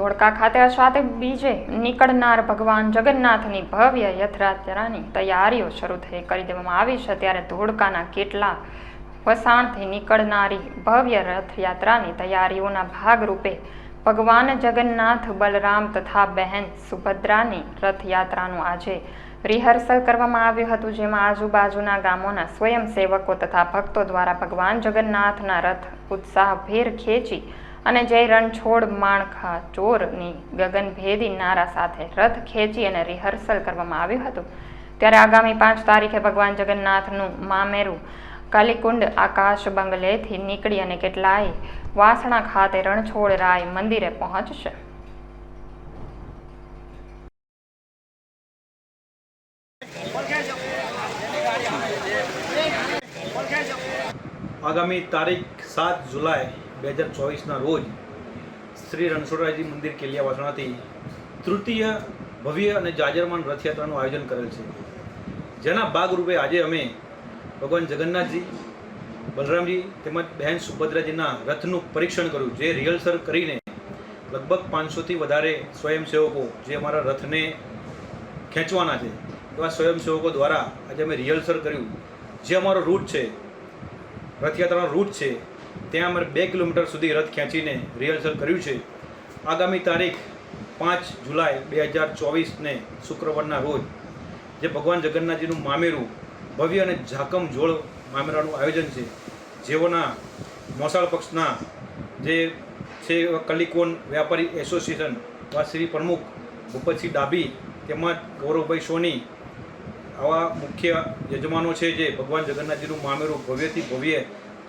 ધોળકા ખાતે અષાઢ બીજે નીકળનાર ભગવાન જગન્નાથની ભવ્ય યથરાત્રાની તૈયારીઓ શરૂ થઈ કરી દેવામાં આવી છે. ત્યારે ધોળકાના કેટલા વસાણથી નીકળનારી ભવ્ય રથયાત્રાની તૈયારીઓના ભાગરૂપે ભગવાન જગન્નાથ, બલરામ તથા બહેન સુભદ્રાની રથયાત્રાનું આજે રિહર્સલ કરવામાં આવ્યું હતું, જેમાં આજુબાજુના ગામોના સ્વયંસેવકો તથા ભક્તો દ્વારા ભગવાન જગન્નાથના રથ ઉત્સાહભેર ખેંચી અને જય રણછોડ માણખા ચોરની ગગનભેદી નારા સાથે રથ ખેંચી અને રિહર્સલ કરવામાં આવ્યું હતું. ત્યારે આગામી પાંચ તારીખે ભગવાન જગન્નાથનું મામેરું કાલીકુંડ આકાશ બંગલેથી નીકળી અને કેટલાય વાસણા ખાતે રણછોડ રાય મંદિરે પહોંચશે. આગામી તારીખ સાત જુલાઈ બે હજાર ચોવીસના રોજ શ્રી રણછોડરાયજી મંદિર કેલિયાવાસણાથી તૃતીય ભવ્ય અને જાજરમાન રથયાત્રાનું આયોજન કરેલ છે. જેના ભાગરૂપે આજે અમે ભગવાન જગન્નાથજી, બલરામજી તેમજ બહેન સુભદ્રાજીના રથનું પરીક્ષણ કર્યું, જે રિહર્સલ કરીને લગભગ પાંચસોથી વધારે સ્વયંસેવકો જે અમારા રથને ખેંચવાના છે, એવા સ્વયંસેવકો દ્વારા આજે અમે રિહર્સલ કર્યું. જે અમારો રૂટ છે, રથયાત્રાનો રૂટ છે ત્યાં અમારે બે કિલોમીટર સુધી રથ ખેંચીને રિહર્સલ કર્યું છે. આગામી તારીખ પાંચ જુલાઈ બે હજાર ચોવીસને શુક્રવારના રોજ જે ભગવાન જગન્નાથજીનું મામેરું ભવ્ય અને ઝાકમ જોળ મામેરાનું આયોજન છે, જેઓના મોસાળ પક્ષના જે છે કલિકોન વ્યાપારી એસોસિએશન શ્રી પ્રમુખ ભૂપતસિંહ ડાભી તેમજ ગૌરવભાઈ સોની આવા મુખ્ય યજમાનો છે જે ભગવાન જગન્નાથજીનું મામેરું ભવ્યથી ભવ્ય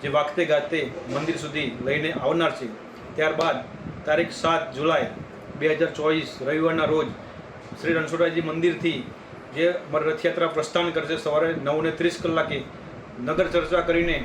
જે વાગતે ગાતે મંદિર સુધી લઈને આવનાર છે. ત્યારબાદ તારીખ સાત જુલાઈ બે હજાર ચોવીસ રવિવારના રોજ શ્રી રણછોડરાયજી મંદિરથી જે રથયાત્રા પ્રસ્થાન કરશે, સવારે નવને ત્રીસ કલાકે નગર ચર્ચા કરીને